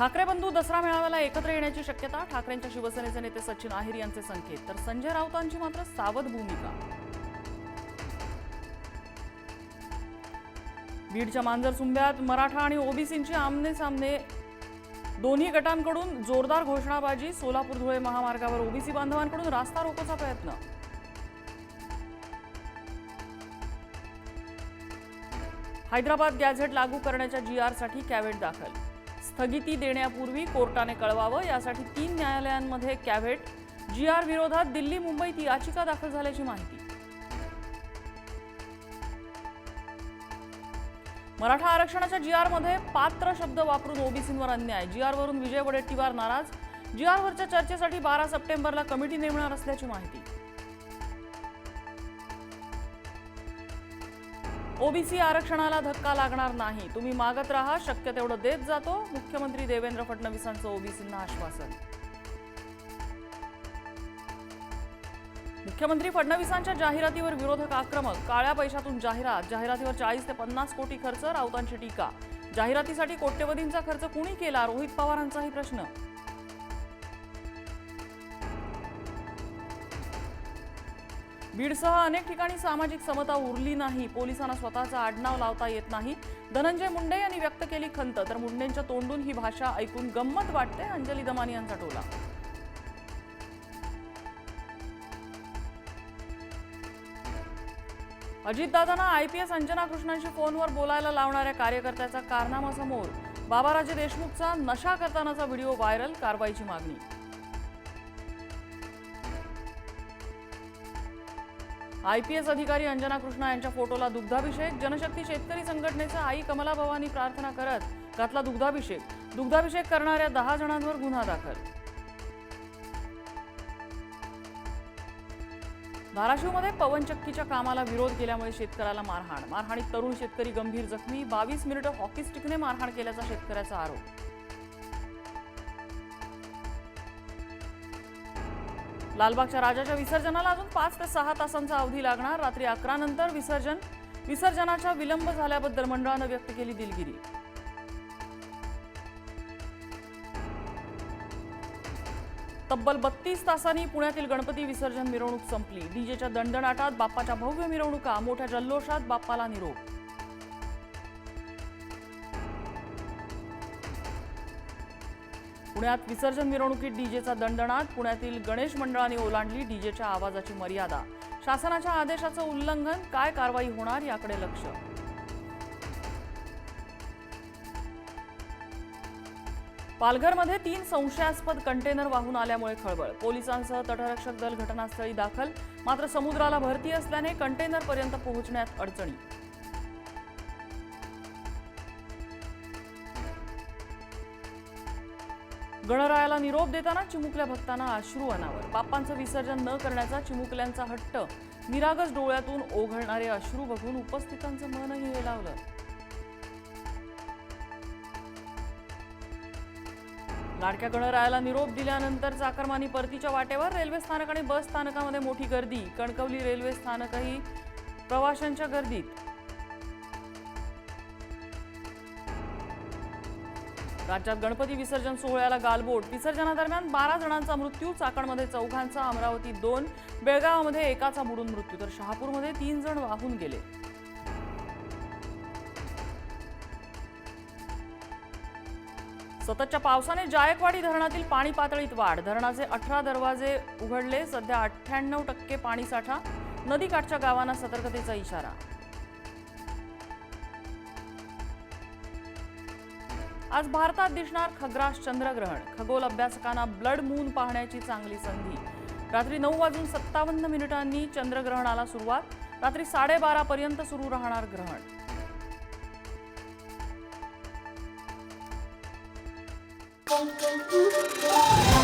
ठाकरे बंधू दसरा मेळाव्याला एकत्र येण्याची शक्यता ठाकरेंच्या शिवसेनेचे नेते सचिन आहिर यांचे संकेत तर संजय राऊतांची मात्र सावध भूमिका. बीडच्या मांजर सुंब्यात मराठा आणि ओबीसींची आमने सामने दोन्ही गटांकडून जोरदार घोषणाबाजी सोलापूर धुळे महामार्गावर ओबीसी बांधवांकडून रास्ता रोकोचा प्रयत्न. हैदराबाद गॅझेट लागू करण्याच्या जी आरसाठी कॅव्हेट दाखल. स्थगिती देण्यापूर्वी कोर्टाने कळवावं यासाठी तीन न्यायालयांमध्ये कॅव्हेट जी आर विरोधात दिल्ली मुंबईत याचिका दाखल झाल्याची माहिती. मराठा आरक्षणाच्या जी आरमध्ये पात्र शब्द वापरून ओबीसींवर अन्याय. जी वरून विजय वडेट्टीवार नाराज. जी आरवरच्या चर्चेसाठी बारा सप्टेंबरला कमिटी नेमणार असल्याची माहिती. ओबीसी आरक्षणाला धक्का लागणार नाही. तुम्ही मागत राहा शक्य तेवढं देत जातो. मुख्यमंत्री देवेंद्र फडणवीसांचं ओबीसींना आश्वासन. मुख्यमंत्री फडणवीसांच्या जाहिरातीवर विरोधक आक्रमक काळ्या पैशातून जाहिरात जाहिरातीवर चाळीस ते पन्नास कोटी खर्च राऊतांची टीका. जाहिरातीसाठी कोट्यवधींचा खर्च कुणी केला? रोहित पवारांचाही प्रश्न. बीडसह अनेक ठिकाणी सामाजिक समता उरली नाही. पोलिसांना स्वतःचं आडनाव लावता येत नाही. धनंजय मुंडे यांनी व्यक्त केली खंत. तर मुंडेंच्या तोंडून ही भाषा ऐकून गंमत वाटते. अंजली दमानी यांचा टोला. अजितदादांना आयपीएस अंजना कृष्णांशी फोनवर बोलायला लावणाऱ्या कार्यकर्त्याचा कारनामा समोर. बाबाराजे देशमुखचा नशा करतानाचा व्हिडिओ व्हायरल कारवाईची मागणी. आयपीएस अधिकारी अंजना कृष्णा यांच्या फोटोला दुग्धाभिषेक. जनशक्ती शेतकरी संघटनेचा आई कमला भवानी प्रार्थना करत घातला दुग्धाभिषेक. दुग्धाभिषेक करणाऱ्या दहा जणांवर गुन्हा दाखल. धाराशिवमध्ये पवनचक्कीच्या कामाला विरोध केल्यामुळे शेतकऱ्याला मारहाण. मारहाणीत तरुण शेतकरी गंभीर जखमी. बावीस मिनिटं हॉकी स्टिकने मारहाण केल्याचा शेतकऱ्याचा आरोप. लालबागच्या राजाच्या विसर्जनाला अजून पाच ते सहा तासांचा अवधी लागणार. रात्री अकरा नंतर विसर्जन विसर्जनाच्या विलंब झाल्याबद्दल मंडळानं व्यक्त केली दिलगिरी. तब्बल बत्तीस तासांनी पुण्यातील गणपती विसर्जन मिरवणूक संपली. डीजेच्या दणदणाटात बाप्पाच्या भव्य मिरवणुका मोठ्या जल्लोषात बाप्पाला निरोप पुण्यात विसर्जन मिरवणुकीत डीजेचा दणदणाट पुण्यातील गणेश मंडळाने ओलांडली डीजेच्या आवाजाची मर्यादा. शासनाच्या आदेशाचं उल्लंघन काय कारवाई होणार याकडे लक्ष. पालघरमध्ये तीन संशयास्पद कंटेनर वाहून आल्यामुळे खळबळ. पोलिसांसह तटरक्षक दल घटनास्थळी दाखल मात्र समुद्राला भरती असल्याने कंटेनरपर्यंत पोहोचण्यात अडचणी. गणरायाला निरोप देताना चिमुकल्या भक्तांना अश्रू अनावर बाप्पांचं विसर्जन न करण्याचा चिमुकल्यांचा हट्ट. निरागस डोळ्यातून ओघळणारे अश्रू बघून उपस्थितांचं मनही हेलावलं लाडक्या गणरायाला निरोप दिल्यानंतर चाकरमानी परतीच्या वाटेवर रेल्वे स्थानक आणि बस स्थानकामध्ये मोठी गर्दी. कणकवली रेल्वे स्थानकही प्रवाशांच्या गर्दीत. राज्यात गणपती विसर्जन सोहळ्याला गालबोट. विसर्जनादरम्यान बारा जणांचा मृत्यू चाकणमध्ये चौघांचा अमरावती दोन बेळगावमध्ये एकाचा बुडून मृत्यू तर शहापूरमध्ये तीन जण वाहून गेले. सततच्या पावसाने जायकवाडी धरणातील पाणी पातळीत वाढ. धरणाचे अठरा दरवाजे उघडले सध्या अठ्ठ्याण्णव टक्के पाणीसाठा नदीकाठच्या गावांना सतर्कतेचा इशारा. आज भारतात दिसणार खग्रास चंद्रग्रहण. खगोल अभ्यासकांना ब्लड मून पाहण्याची चांगली संधी. रात्री नऊ वाजून सत्तावन्न मिनिटांनी चंद्रग्रहणाला सुरुवात. रात्री साडेबारा पर्यंत सुरू राहणार ग्रहण. Thank you.